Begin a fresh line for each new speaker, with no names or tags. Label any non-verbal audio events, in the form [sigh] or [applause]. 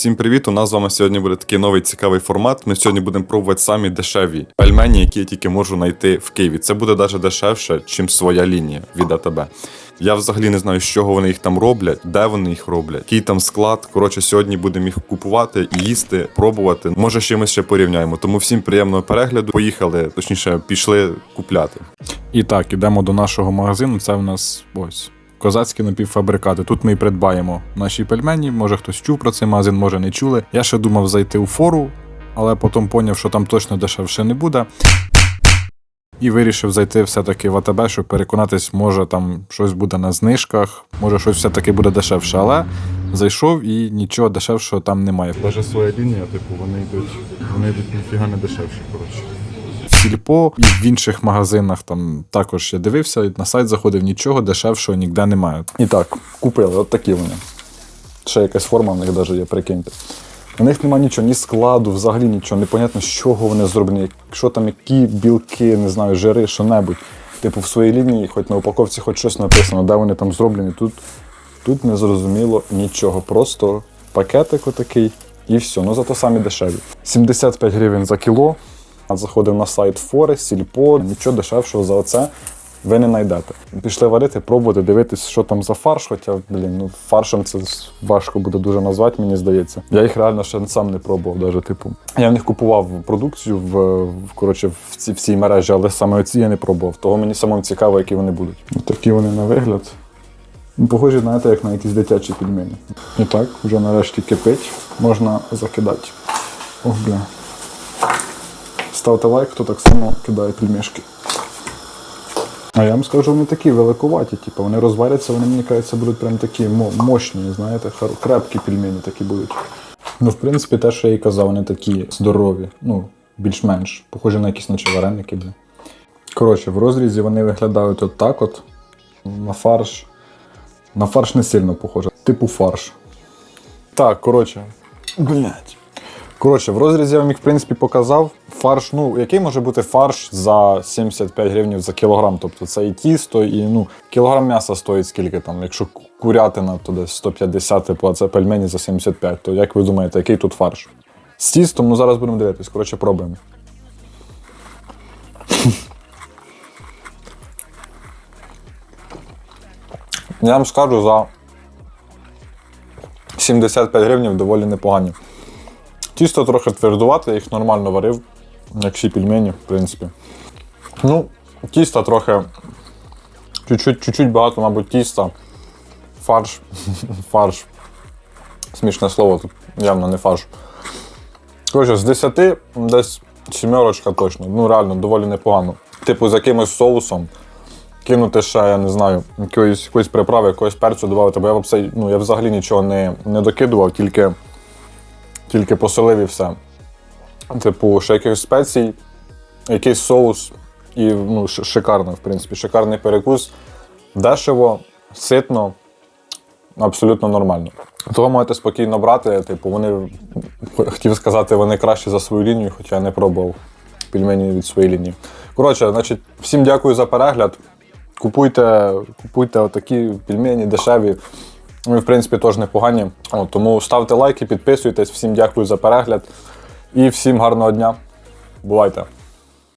Всім привіт! У нас з вами сьогодні буде такий новий цікавий формат. Ми сьогодні будемо пробувати самі дешеві пельмені, які я тільки можу знайти в Києві. Це буде навіть дешевше, ніж своя лінія від АТБ. Я взагалі не знаю, з чого вони їх там роблять, де вони їх роблять, який там склад. Коротше, сьогодні будемо їх купувати, їсти, пробувати. Може, чимось ще порівняємо. Тому всім приємного перегляду. Поїхали, точніше, пішли купляти.
І так, ідемо до нашого магазину. Це в нас ось козацькі напівфабрикати. Тут ми і придбаємо наші пельмені. Може хтось чув про цей магазин, може не чули. Я ще думав зайти у фору, але потім поняв, що там точно дешевше не буде. І вирішив зайти все-таки в АТБ, щоб переконатись, може там щось буде на знижках, може щось все-таки буде дешевше. Але зайшов і нічого дешевшого там немає.
Навіть своя лінія, типу, вони йдуть, вони йдуть ніфіга не дешевші. Коротше.
Сільпо і в інших магазинах там також я дивився, на сайт заходив, нічого дешевшого ніде немає. І так, купили, от такі вони. Ще якась форма в них навіть є, прикиньте. У них немає нічого, ні складу, взагалі нічого, непонятно, з чого вони зроблені, що там, які білки, не знаю, жири, що небудь. Типу в своїй лінії, хоч на упаковці, хоч щось написано, де вони там зроблені. Тут, тут не зрозуміло нічого. Просто пакетик отакий і все. Ну зато самі дешеві. 75 гривень за кіло. Заходив на сайт Фори, Сільпо, нічого дешевшого за оце ви не знайдете. Пішли варити, пробувати, дивитись, що там за фарш, хоча, блін, ну фаршем це важко буде дуже назвати, мені здається. Я їх реально ще сам не пробував, даже, типу. Я в них купував продукцію в, в коротше, в, ці, в цій мережі, але саме оці я не пробував. Того мені самому цікаво, які вони будуть. Такі вони на вигляд. Ну, Похожі, знаєте, як на якісь дитячі пельмені. І так, вже нарешті кипить, можна закидати. Ох, бля. Ставте лайк, хто так само кидає пельмешки. А я вам скажу, вони такі великуваті, типу, вони розваряться, вони, мені кажеться, будуть прям такі мощні, знаєте, крепкі пельмені такі будуть. Ну, в принципі, те, що я і казав, вони такі здорові, ну, більш-менш, похожі на якісь наче вареники. Бля. Коротше, в розрізі вони виглядають от так от. На фарш. На фарш не сильно похоже. Типу фарш. Так, коротше. Блять. Коротше, в розрізі я вам їх, в принципі, показав. Фарш, ну, який може бути фарш за 75 гривень за кілограм? Тобто це і тісто, і ну, кілограм м'яса стоїть скільки там. Якщо курятина, то десь 150, типу, а це пельмені за 75. То як ви думаєте, який тут фарш? З тістом, ну зараз будемо дивитись. Коротше, пробуємо. Я вам скажу за 75 гривень доволі непогані. Тісто трохи твердувате, я їх нормально варив, як всі пельмені, в принципі. Ну, тіста трохи. Чуть-чуть, багато, мабуть, тіста. Фарш. [laughs] Фарш. Смішне слово, тут явно не фарш. Коротше, з 10 десь сімерочка точно. Ну, реально, доволі непогано. Типу, з якимось соусом. Кинути ще, я не знаю, якоїсь, приправи, якогось перцю додати, бо я, ну, я взагалі нічого не, не докидував, тільки тільки посолив і все. Типу, ще якихось спецій, якийсь соус і ну, шикарно, в принципі, шикарний перекус. Дешево, ситно, абсолютно нормально. Того можете спокійно брати. Типу, вони хотів сказати, вони кращі за свою лінію, хоча я не пробував пельмені від своєї лінії. Коротше, значить, всім дякую за перегляд. Купуйте, купуйте отакі пельмені дешеві. Вони, в принципі, теж непогані. О, тому ставте лайки, підписуйтесь. Всім дякую за перегляд і всім гарного дня. Бувайте!